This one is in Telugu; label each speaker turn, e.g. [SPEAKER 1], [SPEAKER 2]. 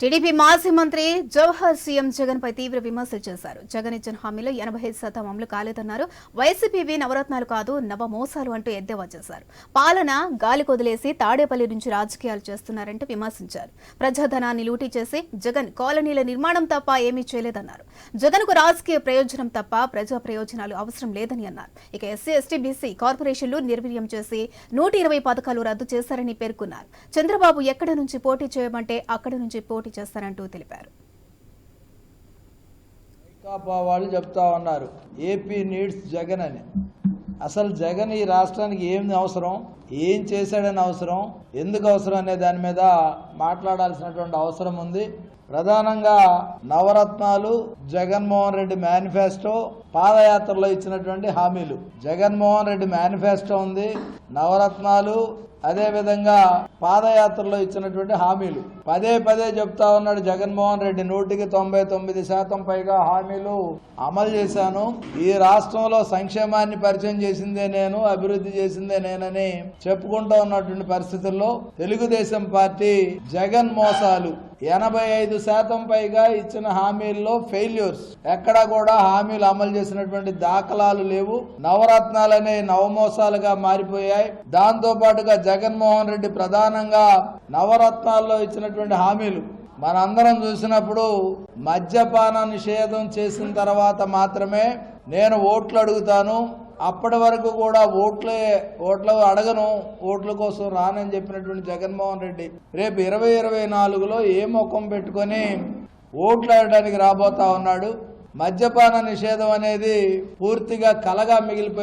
[SPEAKER 1] టీడీపీ మాజీ మంత్రి జవహర్ సీఎం జగన్ పై తీవ్ర విమర్శలు చేశారు. జగన్ ఇచ్చిన హామీలో ఎనభై ఐదు శాతం అమలు కాలేదన్నారు. వైసీపీవి నవరత్నాలు కాదు నవ మోసాలు అంటూ ఎద్దేవా చేశారు. పాలన గాలి కొదిలేసి తాడేపల్లి నుంచి రాజకీయాలు చేస్తున్నారంటూ విమర్శించారు. ప్రజాధనాన్ని లూటీ చేసి జగన్ కాలనీల నిర్మాణం తప్ప ఏమీ చేయలేదన్నారు. జగన్కు రాజకీయ ప్రయోజనం తప్ప ప్రజా ప్రయోజనాలు అవసరం లేదని అన్నారు. ఇక ఎస్సీ ఎస్టీ బీసీ కార్పొరేషన్లు నిర్వీర్యం చేసి నూట ఇరవై పథకాలు రద్దు చేశారని పేర్కొన్నారు. చంద్రబాబు ఎక్కడ నుంచి పోటీ చేయమంటే అక్కడ నుంచి పోటీ చేస్తారంటూ తెలిపారు.
[SPEAKER 2] వైకాపా వాళ్ళు చెప్తా ఉన్నారు ఏపీ నీడ్స్ జగన్ అని. అసలు జగన్ ఈ రాష్ట్రానికి ఏం అవసరం? ఏం చేశాడని అవసరం? ఎందుకు అవసరం అనే దాని మీద మాట్లాడాల్సినటువంటి అవసరం ఉంది. ప్రధానంగా నవరత్నాలు జగన్మోహన్ రెడ్డి మేనిఫెస్టో పాదయాత్రలో ఇచ్చినటువంటి హామీలు. జగన్మోహన్ రెడ్డి మేనిఫెస్టో ఉంది. నవరత్నాలు అదే విధంగా పాదయాత్రలో ఇచ్చినటువంటి హామీలు. పదే పదే చెప్తా ఉన్నాడు జగన్మోహన్ రెడ్డి. నూటికి తొంభై తొమ్మిది శాతం పైగా హామీలు అమలు చేశాను. ఈ రాష్ట్రంలో సంక్షేమాన్ని పరిచయం చేసిందే నేను అభివృద్ధి చేసిందే నేనని చెప్పుకుంటూ ఉన్నటువంటి పరిస్థితుల్లో తెలుగుదేశం పార్టీ జగన్ మోసాలు. ఎనభై ఐదు శాతం పైగా ఇచ్చిన హామీల్లో ఫెయిల్యూర్స్. ఎక్కడా కూడా హామీలు అమలు చేసినటువంటి దాఖలాలు లేవు. నవరత్నాలనే నవమోసాలుగా మారిపోయాయి. దాంతో పాటుగా జగన్మోహన్ రెడ్డి ప్రధానంగా నవరత్నాల్లో ఇచ్చినటువంటి హామీలు. మనందరం చూసినప్పుడు మద్యపాన నిషేధం చేసిన తర్వాత మాత్రమే నేను ఓట్లు అడుగుతాను అప్పటి వరకు కూడా ఓట్లే ఓట్లు అడగను ఓట్ల కోసం రానని చెప్పినటువంటి జగన్మోహన్ రెడ్డి రేపు ఇరవై ఇరవై నాలుగులో ఏ ముఖం పెట్టుకొని ఓట్లు అడగడానికి రాబోతా ఉన్నాడు? మద్యపాన నిషేధం అనేది పూర్తిగా కలగా మిగిలిపోయింది